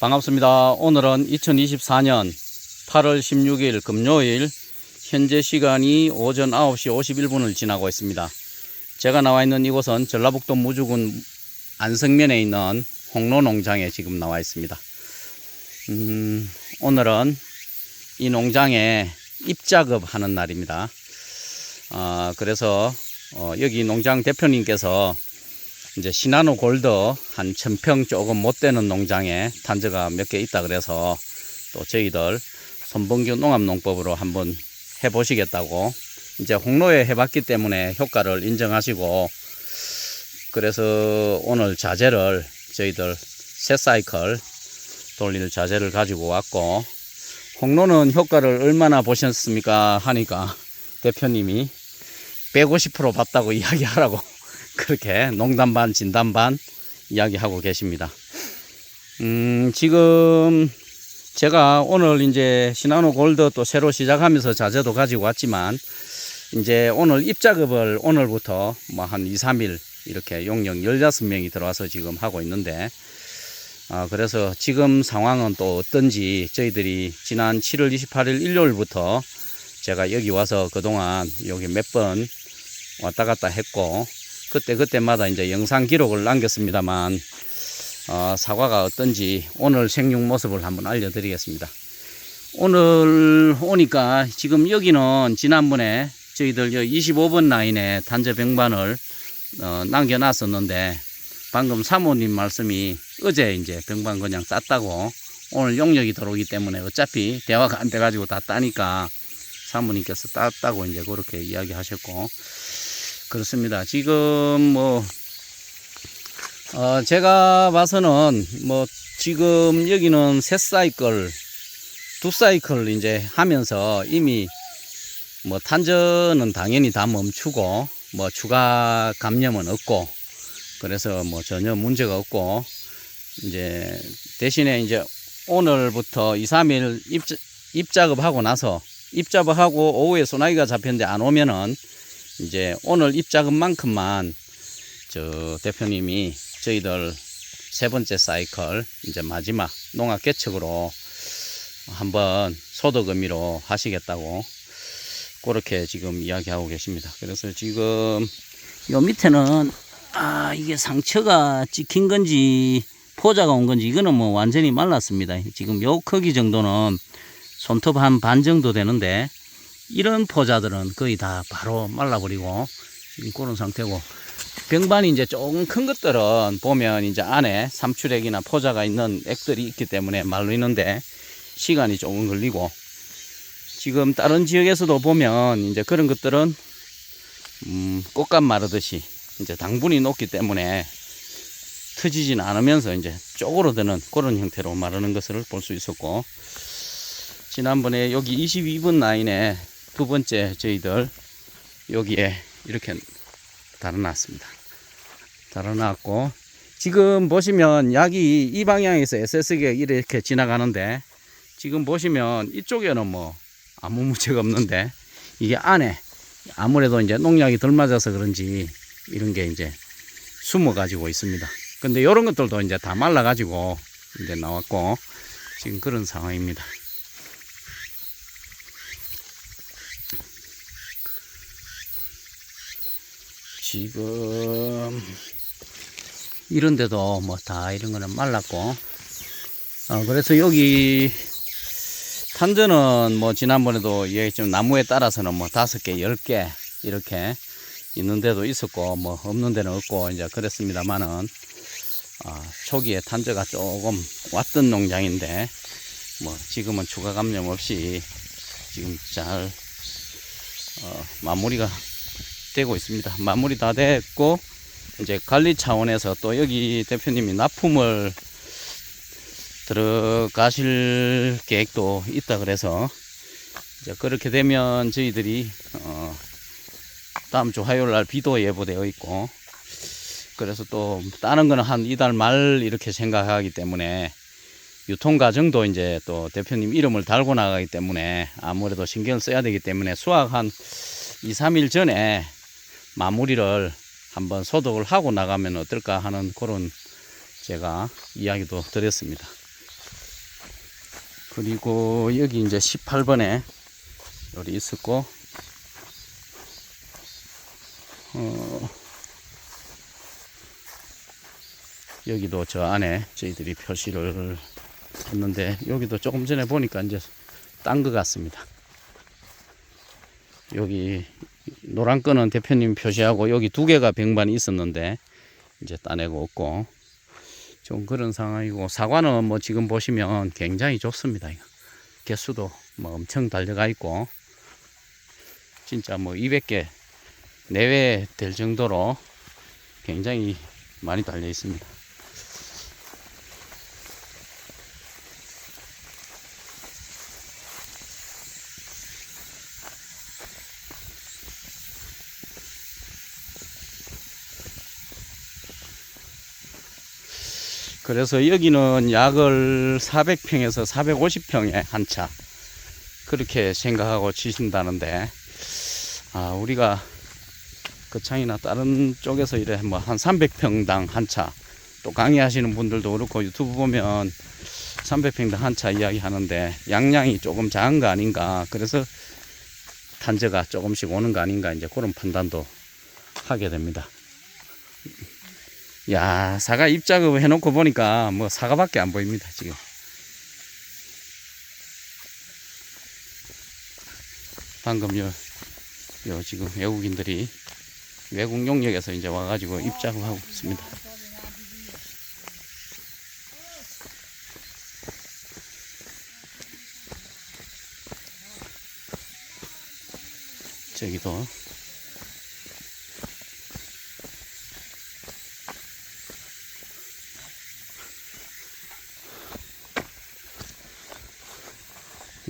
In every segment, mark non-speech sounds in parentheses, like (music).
반갑습니다. 오늘은 2024년 8월 16일 금요일 현재 시간이 오전 9시 51분을 지나고 있습니다. 제가 나와 있는 이곳은 전라북도 무주군 안성면에 있는 홍로 농장에 지금 나와 있습니다. 음, 오늘은 이 농장에 입작업 하는 날입니다. 아, 그래서 어, 여기 농장 대표님께서 이제 시나노 골드 한 천평 조금 못 되는 농장에 단저가 몇 개 있다 그래서 또 저희들 손봉규 농업농법으로 한번 해보시겠다고 이제 홍로에 해봤기 때문에 효과를 인정하시고 그래서 오늘 자재를 저희들 새 사이클 돌릴 자재를 가지고 왔고 홍로는 효과를 얼마나 보셨습니까 하니까 대표님이 150% 봤다고 (laughs) 이야기하라고 그렇게 농담 반 진담 반 이야기하고 계십니다. 음, 지금 제가 오늘 이제 시나노 골드 또 새로 시작하면서 자재도 가지고 왔지만 이제 오늘 입작업을 오늘부터 뭐 한 2, 3일 이렇게 용역 16명이 들어와서 지금 하고 있는데 아, 그래서 지금 상황은 또 어떤지 저희들이 지난 7월 28일 일요일부터 제가 여기 와서 그동안 여기 몇 번 왔다 갔다 했고 그때 그때마다 이제 영상 기록을 남겼습니다만 어, 사과가 어떤지 오늘 생육 모습을 한번 알려드리겠습니다. 오늘 오니까 지금 여기는 지난번에 저희들 25번 라인에 단저 병반을 어, 남겨놨었는데 방금 사모님 말씀이 어제 이제 병반 그냥 땄다고 오늘 용역이 들어오기 때문에 어차피 대화가 안 돼가지고 다 따니까 사모님께서 땄다고 이제 그렇게 이야기하셨고 그렇습니다. 지금 뭐 어, 제가 봐서는 뭐 지금 여기는 세 사이클 두 사이클 이제 하면서 이미 뭐 탄저는 당연히 다 멈추고 뭐 추가 감염은 없고 그래서 뭐 전혀 문제가 없고 이제 대신에 이제 오늘부터 2, 3일 입, 입작업하고 나서 입작업하고 오후에 소나기가 잡혔는데 안 오면은 이제 오늘 입작업만큼만 저 대표님이 저희들 세 번째 사이클 이제 마지막 농악 개척으로 한번 소득 의미로 하시겠다고 그렇게 지금 이야기하고 계십니다. 그래서 지금 요 밑에는 아 이게 상처가 찍힌 건지 포자가 온 건지 이거는 뭐 완전히 말랐습니다. 지금 요 크기 정도는 손톱 한 반 정도 되는데 이런 포자들은 거의 다 바로 말라버리고 지금 그런 상태고. 병반이 이제 조금 큰 것들은 보면 이제 안에 삼출액이나 포자가 있는 액들이 있기 때문에 말리는데 시간이 조금 걸리고. 지금 다른 지역에서도 보면 이제 그런 것들은 음, 꽃감 마르듯이 이제 당분이 높기 때문에 터지진 않으면서 이제 쪼그러드는 그런 형태로 마르는 것을 볼 수 있었고. 지난번에 여기 22번 라인에 두 번째 저희들 여기에 이렇게 달아놨습니다. 달아놨고 지금 보시면 약이 이 방향에서 SS가 이렇게 지나가는데 지금 보시면 이쪽에는 뭐 아무 문제가 없는데 이게 안에 아무래도 이제 농약이 덜 맞아서 그런지 이런 게 이제 숨어 가지고 있습니다. 근데 이런 것들도 이제 다 말라 가지고 이제 나왔고 지금 그런 상황입니다. 지금 이런데도 뭐 다 이런 거는 말랐고. 어, 그래서 여기 탄저는 뭐 지난번에도 얘기했지만 나무에 따라서는 뭐 다섯 개, 열 개 이렇게 있는 데도 있었고 뭐 없는 데는 없고 이제 그랬습니다만은 아, 초기에 탄저가 조금 왔던 농장인데 뭐 지금은 추가 감염 없이 지금 잘 어, 마무리가 되고 있습니다. 마무리 다 됐고 이제 관리 차원에서 또 여기 대표님이 납품을 들어가실 계획도 있다 그래서 이제 그렇게 되면 저희들이 어 다음 주 화요일 날 비도 예보되어 있고 그래서 또 다른 거는 한 이달 말 이렇게 생각하기 때문에 유통 과정도 이제 또 대표님 이름을 달고 나가기 때문에 아무래도 신경을 써야 되기 때문에 수확 한 2, 3일 전에 마무리를 한번 소독을 하고 나가면 어떨까 하는 그런 제가 이야기도 드렸습니다. 그리고 여기 이제 18번에 여기 있었고, 어, 여기도 저 안에 저희들이 표시를 했는데, 여기도 조금 전에 보니까 이제 딴 것 같습니다. 여기 노란 거는 대표님 표시하고 여기 두 개가 병반이 있었는데 이제 따내고 없고 좀 그런 상황이고 사과는 뭐 지금 보시면 굉장히 좋습니다. 개수도 뭐 엄청 달려가 있고 진짜 뭐 200개 내외 될 정도로 굉장히 많이 달려 있습니다. 그래서 여기는 약을 400평에서 450평에 한 차. 그렇게 생각하고 치신다는데, 아, 우리가 거창이나 다른 쪽에서 이래 뭐 한 300평당 한 차. 또 강의하시는 분들도 그렇고 유튜브 보면 300평당 한 차 이야기 하는데 양량이 조금 작은 거 아닌가. 그래서 단저가 조금씩 오는 거 아닌가. 이제 그런 판단도 하게 됩니다. 야, 사과 입작업 해놓고 보니까 뭐 사과밖에 안 보입니다, 지금. 방금 요, 요 지금 외국인들이 외국 용역에서 이제 와가지고 입작업하고 있습니다. 저기도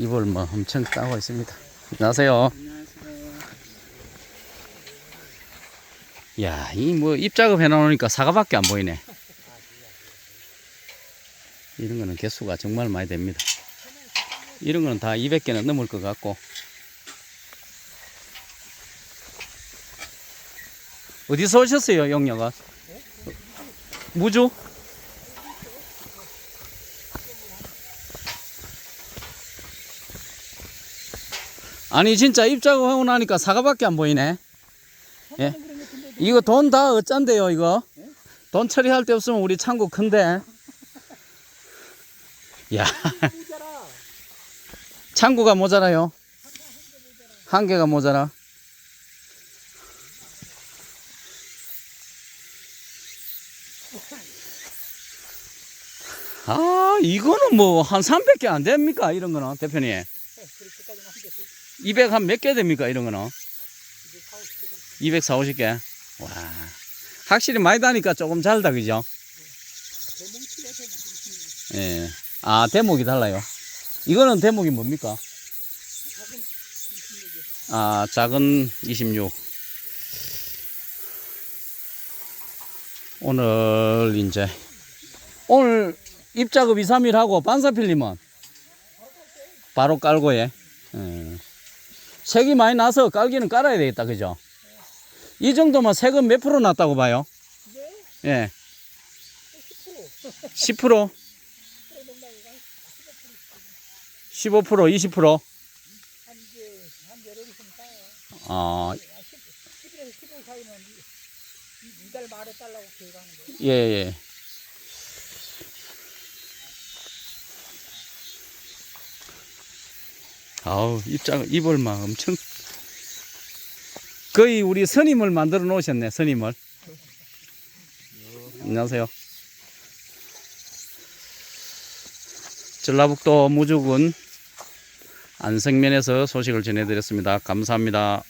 이걸 뭐 엄청 따고 있습니다. 안녕하세요. 야, 이 뭐 입작업 해놓으니까 사과밖에 안 보이네. 이런 거는 개수가 정말 많이 됩니다. 이런 거는 다 200개는 넘을 것 같고. 어디서 오셨어요, 영녀가? 무주? 아니 진짜 입작업 하고 나니까 사과밖에 안 보이네. 예. 이거 돈 다 어쩐데요 이거? 돈 처리할 데 없으면 우리 창고 큰데. 야. 창고가 모자라요. 한 개가 모자라. 아, 이거는 뭐 한 300개 안 됩니까? 이런 거는 대표님. 200 한 몇 개 됩니까? 이런 거는? 240, 50개. 와. 확실히 많이 다니까 조금 잘다, 그죠? 예. 아, 대목이 달라요. 이거는 대목이 뭡니까? 아, 작은 26. 오늘, 이제, 오늘 입작업 2, 3일 하고 반사필님은 바로 깔고, 예. 예. 색이 많이 나서 깔기는 깔아야 되겠다, 그죠? 이 정도면 색은 몇 프로 났다고 봐요? 예. 10%? 15%, 20%? 아, 11에서 15 사이는 이- 이달 말에 달라고 계획하는 거예요. 예, 아우, 입장, 막 엄청. 거의 우리 선임을 만들어 놓으셨네, 선임을. 안녕하세요. 전라북도 무주군 안성면에서 소식을 전해드렸습니다. 감사합니다.